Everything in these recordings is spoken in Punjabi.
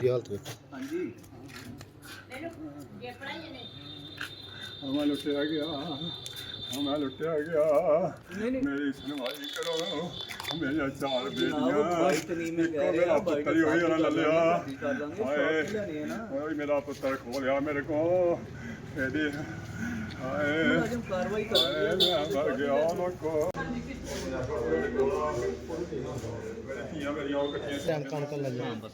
ਦੀ ਹਾਲਤ ਵੇਖੋ ਹਾਂਜੀ। ਮੈਂ ਲੁੱਟਿਆ ਗਿਆ। ਹਾਂ ਮੈਂ ਲੁੱਟਿਆ ਗਿਆ। ਮੇਰੀ ਸੁਣਵਾਈ ਕਰੋ। ਮੇਰੀਆਂ ਚਾਰ ਬੇਟੀਆਂ। ਮੇਰਾ ਪੁੱਤਰ ਹੀ ਹੋਈ ਉਹਨਾਂ ਲੱਲਿਆ। ਹਾਏ ਸ਼ੌਕ ਲੈਣੀ ਹੈ ਨਾ। ਓਏ ਮੇਰਾ ਪੁੱਤਰ ਖੋ ਲਿਆ ਮੇਰੇ ਕੋ ਇਹਦੀ ਹਾਏ। ਮੁਲਾਜ਼ਮ ਕਾਰਵਾਈ ਕਰਾਂਗੇ ਹਾਏ ਮੈਂ ਮਰ ਗਿਆ ਕਣਕ ਲੱਗ ਬਸ।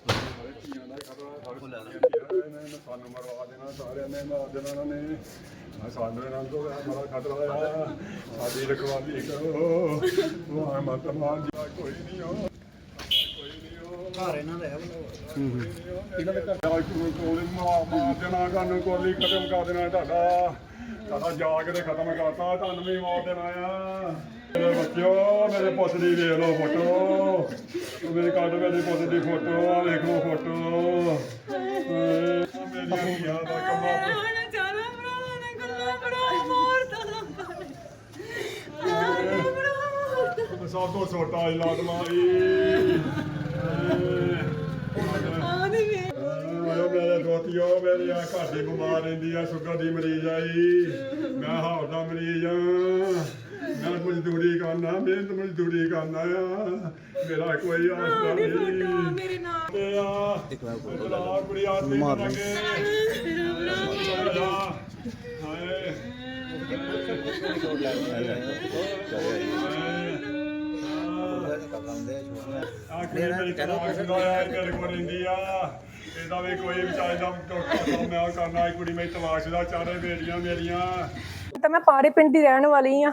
ਸਾਨੂੰ ਮਰਵਾ ਦੇਣਾ ਸਾਰਿਆਂ ਨੇ ਮਾਰ ਦੇਣਾ ਉਹਨਾਂ ਨੇ ਆ ਸਾਡੇ ਨਾਲ ਤੋਂ ਬੜਾ ਖਤਰਾ ਆ ਸਾਡੀ ਰਖਵਾਲੀ ਕਰੋ ਵਾਹ ਮਤ ਮਾਰ ਜਾ ਕੋਈ ਨਹੀਂ ਹੋ ਕੋਈ ਨਹੀਂ ਹੋ ਘਰ ਇਹਨਾਂ ਦਾ ਹੈ ਇਹਨਾਂ ਦੇ ਘਰ ਕੋਈ ਮਾਰ ਦੇਣਾ ਤੁਹਾਨੂੰ ਕੋਲੀ ਖਤਮ ਕਰ ਦੇਣਾ ਤੁਹਾਡਾ ਤੁਹਾਡਾ ਜਾ ਕੇ ਤੇ ਖਤਮ ਕਰਤਾ ਤੁਹਾਨੂੰ ਵੀ ਮਾਰ ਦੇਣਾ ਆ ਮੇਰੇ ਬੱਚਿਓ, ਮੇਰੇ ਪੁੱਤ ਦੀ ਵੇਖ ਲਓ ਫੋਟੋ। ਮੇਰੇ ਕੱਢ ਮੇਰੇ ਪੁੱਤ ਦੀ ਫੋਟੋ ਆ ਵੇਖ ਲਓ ਫੋਟੋ। ਮੇਰੀ ਧੀਆਂ ਦਾ ਕੰਮਾ ਸਭ ਤੋਂ ਛੋਟਾ ਇਲਾਜ ਮਾਰੀ ਆਇਓ ਮੇਰੇ ਦੋਤੀਓ, ਮੇਰੀ ਆ ਘਰ ਦੀ ਬਿਮਾਰ ਰਹਿੰਦੀ ਆ, ਸ਼ੂਗਰ ਦੀ ਮਰੀਜ਼ ਆਈ ਮੈਂ ਹਾਰ ਦਾ ਮਰੀਜ਼ ਆ। ਮੈਂ ਮਜ਼ਦੂਰੀ ਕਰਨਾ ਮਿਹਨਤ ਮਜ਼ਦੂਰੀ ਕਰਨਾ ਆ। ਮੇਰਾ ਕੋਈ ਆਸਰਾ ਨਹੀਂ ਮੇਰੇ ਨਾਲ। ਤੇ ਆ ਬੁਲਾ ਲੱਗੇ। ਹਾਏ। ਮੇਰੀ ਆ। ਇਹਦਾ ਵੀ ਕੋਈ ਵਿਚਾਰੇ ਦਾ ਕੰਮ ਮੈਂ ਕਰਨਾ। ਇੱਕ ਕੁੜੀ ਮੇਰੀ ਤਲਾਕ ਦਾ ਚਾਰੇ ਬੇੜੀਆਂ ਮੇਰੀਆਂ। ਤਾਂ ਮੈਂ ਪਾਰੇ ਪਿੰਡ ਦੀ ਰਹਿਣ ਵਾਲੀ ਆ।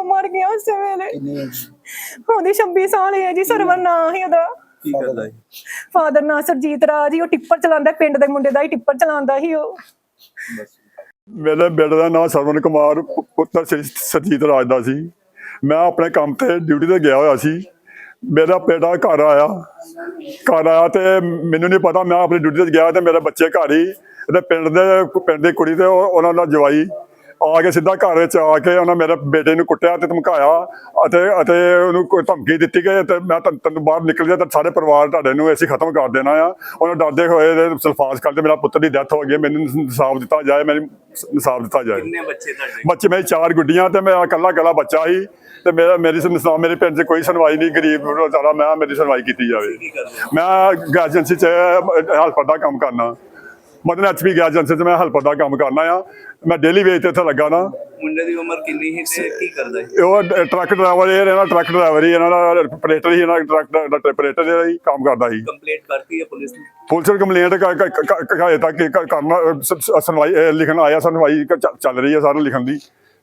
ਉਹ ਮਰ ਗਿਆ ਉਸੇ ਵੇਲੇ। ਉਹਦੀ 26 ਸਾਲ ਹੈ ਜੀ ਸਰਵਰ ਨਾਂ ਹੀ ਉਹਦਾ। ਕੀ ਕਰਦਾ ਹੈ? ਫਾਦਰ ਨਾਂ ਸਰਜੀਤ ਰਾਜ ਹੀ ਉਹ ਟਿੱਪਰ ਚਲਾਉਂਦਾ ਪਿੰਡ ਦੇ ਮੁੰਡੇ ਦਾ ਹੀ ਟਿੱਪਰ ਚਲਾਉਂਦਾ ਸੀ ਉਹ। ਬਸ। ਮੇਰੇ ਬੇਟੇ ਦਾ ਨਾਮ ਸਰਵਨ ਕੁਮਾਰ ਪੁ- ਪੁੱਤਰ ਸ੍ਰੀ ਸਰਜੀਤ ਰਾਜ ਦਾ ਸੀ। ਮੈਂ ਆਪਣੇ ਕੰਮ ਤੇ ਡਿਊਟੀ ਤੇ ਗਿਆ ਹੋਇਆ ਸੀ। ਮੇਰਾ ਬੇਟਾ ਘਰ ਆਇਆ। ਘਰ ਆਇਆ ਤੇ ਮੈਨੂੰ ਨਹੀਂ ਪਤਾ ਮੈਂ ਆਪਣੀ ਡਿਊਟੀ ਤੇ ਗਿਆ ਤੇ ਮੇਰੇ ਬੱਚੇ ਘਰ ਹੀ ਤੇ ਪਿੰਡ ਦੇ ਪਿੰਡ ਦੀ ਕੁੜੀ ਤੇ ਉਹ- ਉਹਨਾਂ ਦਾ ਜਵਾਈ। ਆ ਕੇ ਸਿੱਧਾ ਘਰ ਵਿੱਚ ਆ ਕੇ ਉਹਨਾਂ ਮੇਰੇ ਬੇਟੇ ਨੂੰ ਕੁੱਟਿਆ ਤੇ ਧਮਕਾਇਆ ਅਤੇ ਅਤੇ ਉਹਨੂੰ ਕੋਈ ਧਮਕੀ ਦਿੱਤੀ ਕਿ ਤੇ ਮੈਂ ਤੈਨੂੰ ਬਾਹਰ ਨਿਕਲ ਜਾ ਤਾਂ ਸਾਰੇ ਪਰਿਵਾਰ ਤੁਹਾਡੇ ਨੂੰ ਅਸੀਂ ਖਤਮ ਕਰ ਦੇਣਾ ਆ। ਉਹਨਾਂ ਡਰਦੇ ਹੋਏ ਸਲਫਾਸ ਕਰਦੇ ਮੇਰਾ ਪੁੱਤਰ ਦੀ ਡੈਥ ਹੋ ਗਈ ਮੈਨੂੰ ਇਨਸਾਫ ਦਿੱਤਾ ਜਾਏ ਮੈਨੂੰ ਇਨਸਾਫ ਦਿੱਤਾ ਜਾਏ। ਕਿੰਨੇ ਬੱਚੇ ਤੁਹਾਡੇ? ਬੱਚੇ ਮੇਰੇ ਚਾਰ ਗੁੱਡੀਆਂ ਤੇ ਮੈਂ ਇਕੱਲਾ ਇਕੱਲਾ ਬੱਚਾ ਸੀ ਤੇ ਮੇਰਾ ਮੇਰੀ ਸੁਣ ਮੇਰੇ ਪਿੰਡ 'ਚ ਕੋਈ ਸੁਣਵਾਈ ਨਹੀਂ ਗਰੀਬ ਵਿਚਾਰਾ ਮੈਂ ਮੇਰੀ ਸੁਣਵਾਈ ਕੀਤੀ ਜਾਵੇ? ਮੈਂ ਏਜੰਸੀ 'ਚ ਦਾ ਕੰਮ ਕਰਨਾ। ਮਦਨ ਐਚਪੀ ਗੈਸ ਏਜੰਸੀ 'ਚ ਮੈਂ ਹੈਲਪਰ ਦਾ ਕੰਮ ਕਰਨਾ ਆ। ਮੈਂ ਡੇਲੀ ਵੇਜ ਤੇ ਇੱਥੇ ਲੱਗਾ ਨਾ। ਮੁੰਡੇ ਦੀ ਉਮਰ ਕਿੰਨੀ ਸੀ ਤੇ ਕੀ ਕਰਦਾ ਹੈ ਉਹ ਡ- ਟਰੱਕ ਡਰਾਈਵਰ ਇਹ ਇਹਨਾਂ ਟਰੱਕ ਡਰਾਈਵਰ ਹੀ ਇਹਨਾਂ ਦਾ ਆਪਰੇਟਰ ਹੀ ਇਹਨਾਂ ਦਾ ਟਰੱਕ ਦਾ ਆਪਰੇਟਰ ਜਿਹੜਾ ਹੀ ਕੰਮ ਕਰਦਾ ਸੀ। ਕੰਪਲੀਟ ਕਰਤੀ ਹੈ ਪੁਲਿਸ ਨੇ? ਪੁਲਿਸ ਕੰਪਲੇਂਟ ਹਜੇ ਤੱਕ ਕ- ਕਰਨਾ ਸ- ਸ- ਸੁਣਵਾਈ ਲਿਖਣ ਆਇਆ ਸੁਣਵਾਈ ਕ- ਚੱਲ ਰਹੀ ਹੈ ਸਾਰਾ ਲਿਖਣ ਦੀ।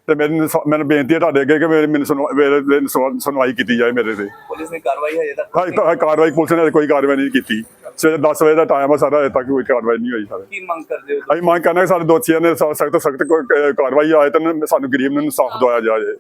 ਤੇ ਮੈਨੂੰ ਸ- ਮੈਨੂੰ ਬੇਨਤੀ ਹੈ ਤੁਹਾਡੇ ਅੱਗੇ ਕਿ ਮੇਰੇ ਮੈਨੂੰ ਸੁਣਵਾ- ਮੇਰੇ ਤੇ ਸੁਣ- ਸੁਣਵਾਈ ਕੀਤੀ ਜਾਏ ਮੇਰੇ ਤੇ। ਪੁਲਿਸ ਨੇ ਕਾਰਵਾਈ ਹਜੇ ਤੱਕ ਤੱਕ ਕਾਰਵਾਈ ਪੁਲਿਸ ਨੇ ਕੋਈ ਕਾਰਵਾਈ ਨਹੀਂ ਕੀਤੀ। ਸਵੇਰੇ 10 ਵਜੇ ਦਾ ਟਾਈਮ ਸਾਰਾ ਹਜੇ ਤੱਕ ਕੋਈ ਕਾਰਵਾਈ ਨਹੀਂ ਹੋਈ ਸਾਰੇ ਕੀ ਮੰਗ ਕਰਦੇ ਹੋ ਅਸੀਂ ਮੰਗ ਕਰਨਾ ਕਿ ਸਾਡੇ ਦੋਸ਼ੀਆਂ ਨੇ ਸਖਤ ਸਖਤ ਕਾਰਵਾਈ ਆਏ ਤਾਂ ਸਾਨੂੰ ਗਰੀਬ ਨੂੰ ਇਨਸਾਫ ਦਵਾਇਆ ਜਾਏ।